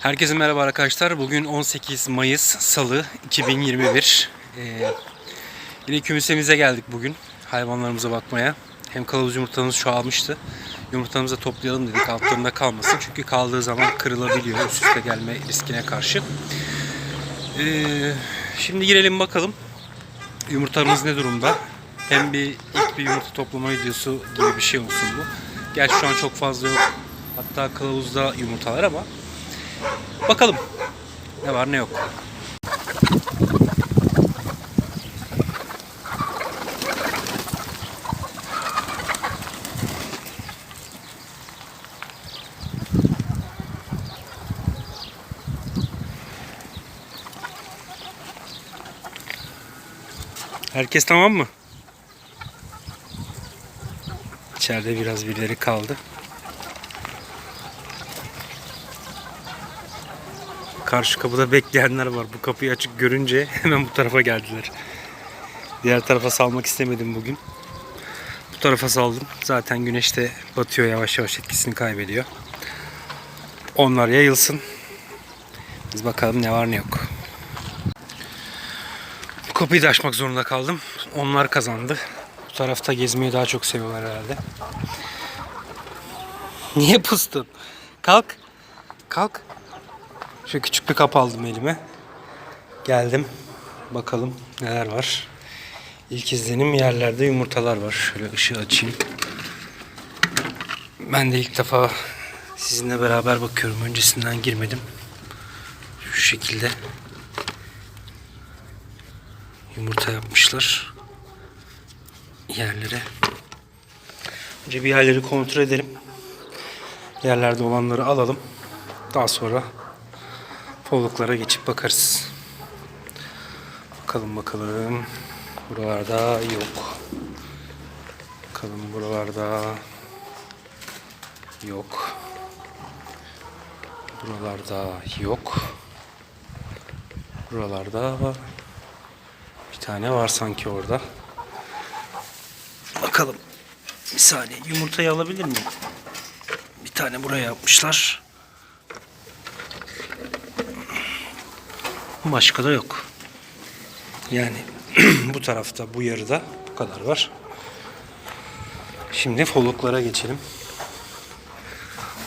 Herkese merhaba arkadaşlar. Bugün 18 Mayıs Salı 2021. Ee, yine kümesemize geldik bugün hayvanlarımıza bakmaya. Hem kılavuz yumurtamız çoğalmıştı. Yumurtamızı toplayalım dedik altlarında kalmasın. Çünkü kaldığı zaman kırılabiliyor üst üste gelme riskine karşı. Ee, şimdi girelim bakalım yumurtamız ne durumda. Hem bir ilk bir yumurta toplama videosu gibi bir şey olsun bu. Gerçi şu an çok fazla yok. Hatta kılavuzda yumurtalar ama Bakalım. Ne var ne yok. Herkes tamam mı? İçeride biraz birileri kaldı. Karşı kapıda bekleyenler var. Bu kapıyı açık görünce hemen bu tarafa geldiler. Diğer tarafa salmak istemedim bugün. Bu tarafa saldım. Zaten güneş de batıyor yavaş yavaş etkisini kaybediyor. Onlar yayılsın. Biz bakalım ne var ne yok. Kapıyı da açmak zorunda kaldım. Onlar kazandı. Bu tarafta gezmeyi daha çok seviyorlar herhalde. Niye pustun? Kalk. Kalk. Şöyle küçük bir kap aldım elime. Geldim. Bakalım neler var. İlk izlenim yerlerde yumurtalar var. Şöyle ışığı açayım. Ben de ilk defa sizinle beraber bakıyorum. Öncesinden girmedim. Şu şekilde yumurta yapmışlar. Yerlere. Önce bir yerleri kontrol edelim. Yerlerde olanları alalım. Daha sonra Folluklara geçip bakarız. Bakalım bakalım. Buralarda yok. Bakalım buralarda yok. Buralarda yok. Buralarda bir tane var sanki orada. Bakalım. Bir saniye yumurtayı alabilir miyim? Bir tane buraya yapmışlar. Başka da yok. Yani bu tarafta bu yarıda bu kadar var. Şimdi foluklara geçelim.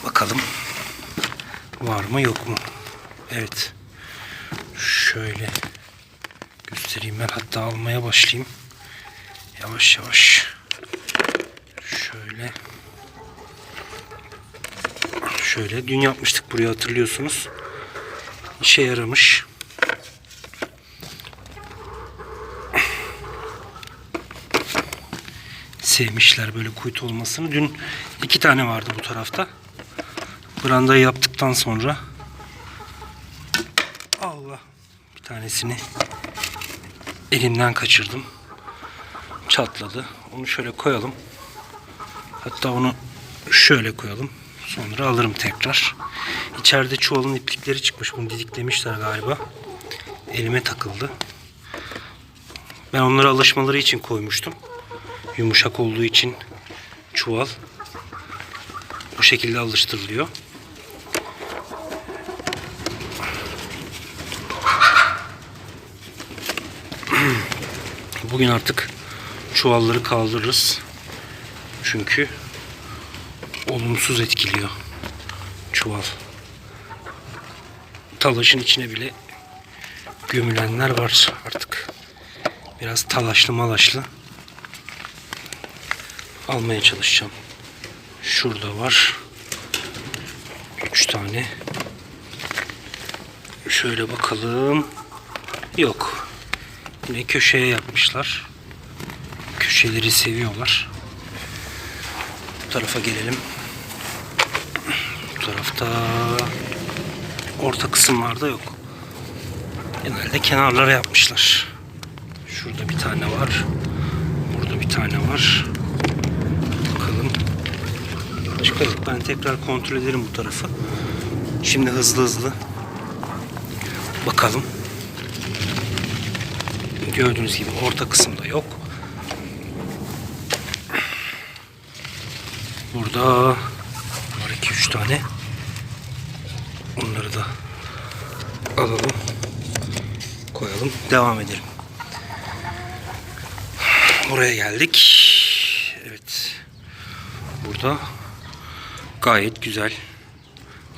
Bakalım var mı yok mu? Evet. Şöyle göstereyim ben hatta almaya başlayayım. Yavaş yavaş. Şöyle. Şöyle dün yapmıştık buraya hatırlıyorsunuz. İşe yaramış. sevmişler böyle kuytu olmasını. Dün iki tane vardı bu tarafta. Brandayı yaptıktan sonra Allah bir tanesini elimden kaçırdım. Çatladı. Onu şöyle koyalım. Hatta onu şöyle koyalım. Sonra alırım tekrar. İçeride çuvalın iplikleri çıkmış. Bunu didiklemişler galiba. Elime takıldı. Ben onları alışmaları için koymuştum yumuşak olduğu için çuval bu şekilde alıştırılıyor. Bugün artık çuvalları kaldırırız. Çünkü olumsuz etkiliyor çuval. Talaşın içine bile gömülenler var artık. Biraz talaşlı malaşlı almaya çalışacağım. Şurada var. Üç tane. Şöyle bakalım. Yok. Yine köşeye yapmışlar. Köşeleri seviyorlar. Bu tarafa gelelim. Bu tarafta orta kısımlarda yok. Genelde kenarlara yapmışlar. Şurada bir tane var. Burada bir tane var. Bakalım. Yok. Ben tekrar kontrol ederim bu tarafı. Şimdi hızlı hızlı bakalım. Gördüğünüz gibi orta kısımda yok. Burada var 2-3 tane. Onları da alalım. Koyalım. Devam edelim. Buraya geldik. Evet. Burada gayet güzel.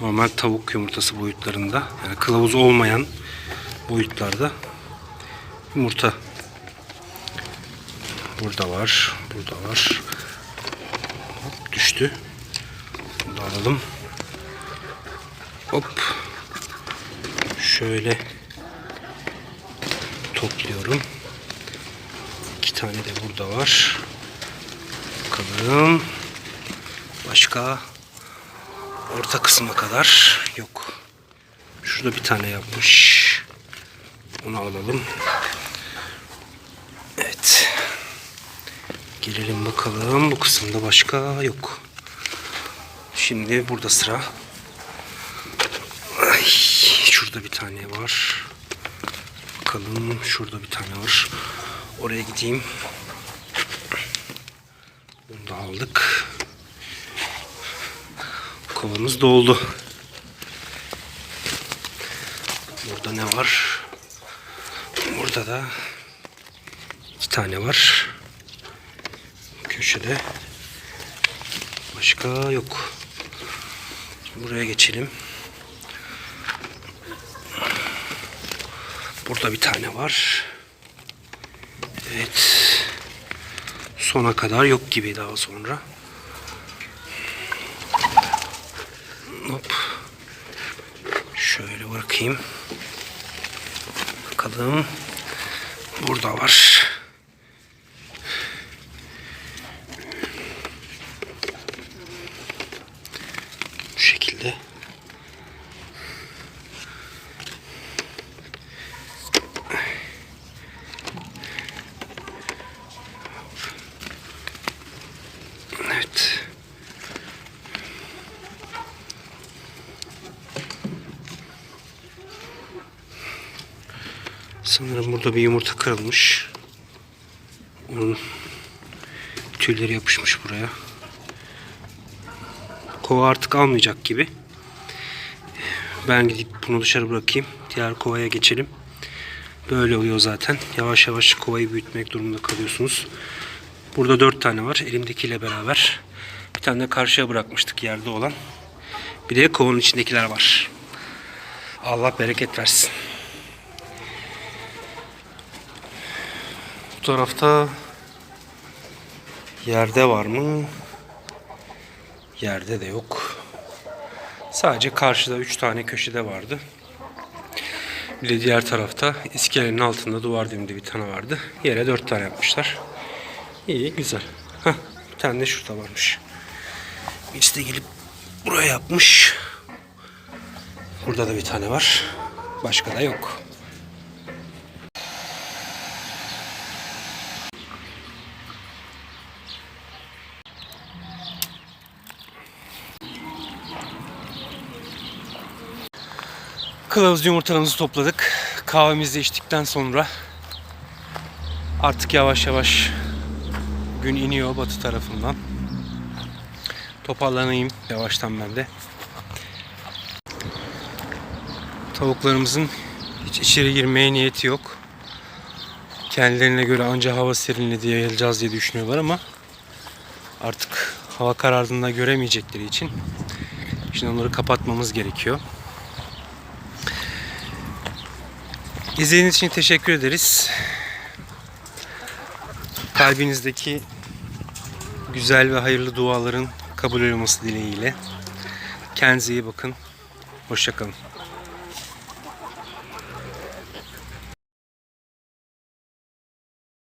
Normal tavuk yumurtası boyutlarında. Yani kılavuz olmayan boyutlarda yumurta. Burada var. Burada var. Hop, düştü. Bunu da alalım. Hop. Şöyle topluyorum. İki tane de burada var. Bakalım. Başka orta kısma kadar yok. Şurada bir tane yapmış. Onu alalım. Evet. Gelelim bakalım. Bu kısımda başka yok. Şimdi burada sıra. Ay, şurada bir tane var. Bakalım şurada bir tane var. Oraya gideyim. Bunu da aldık. Kovamız doldu. Burada ne var? Burada da tane var. Köşede. Başka yok. Buraya geçelim. Burada bir tane var. Evet. Sona kadar yok gibi daha sonra. Hop. Şöyle bırakayım. Bakalım. Burada var. Sanırım burada bir yumurta kırılmış. Onun tüyleri yapışmış buraya. Kova artık almayacak gibi. Ben gidip bunu dışarı bırakayım. Diğer kovaya geçelim. Böyle oluyor zaten. Yavaş yavaş kovayı büyütmek durumunda kalıyorsunuz. Burada dört tane var. Elimdekiyle beraber. Bir tane de karşıya bırakmıştık yerde olan. Bir de kovanın içindekiler var. Allah bereket versin. Bu tarafta yerde var mı? Yerde de yok. Sadece karşıda 3 tane köşede vardı. Bir de diğer tarafta iskelenin altında duvar dibinde bir tane vardı. Yere 4 tane yapmışlar. İyi güzel. Heh, bir tane de şurada varmış. Birisi de gelip buraya yapmış. Burada da bir tane var. Başka da yok. Kılavuz yumurtalarımızı topladık. Kahvemizi içtikten sonra artık yavaş yavaş gün iniyor batı tarafından. Toparlanayım yavaştan ben de. Tavuklarımızın hiç içeri girmeye niyeti yok. Kendilerine göre anca hava serinledi yayılacağız diye düşünüyorlar ama artık hava karardığında göremeyecekleri için şimdi onları kapatmamız gerekiyor. İzlediğiniz için teşekkür ederiz. Kalbinizdeki güzel ve hayırlı duaların kabul olması dileğiyle. Kendinize iyi bakın. Hoşçakalın.